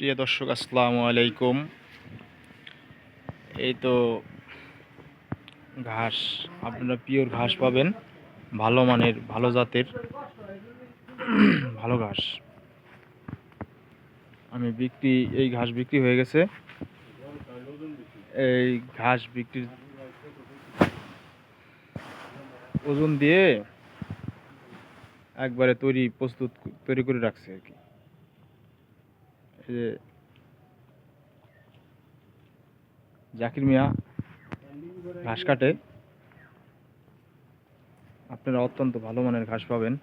প্রিয় দর্শক, আসসালামু আলাইকুম। এই তো ঘাস, আপনারা পিওর ঘাস পাবেন, ভালো মানের, ভালো জাতের, ভালো ঘাস। আমি বিক্রি, এই ঘাস বিক্রি হয়ে গেছে। এই ঘাস বিক্রির ওজন দিয়ে একবারে তৈরি, প্রস্তুত তৈরি করে রাখছে আর কি। হচ্ছে যে জাকির মিয়া ঘাস কাটে আপনারা অত্যন্ত ভালো মানের ঘাস পাবেন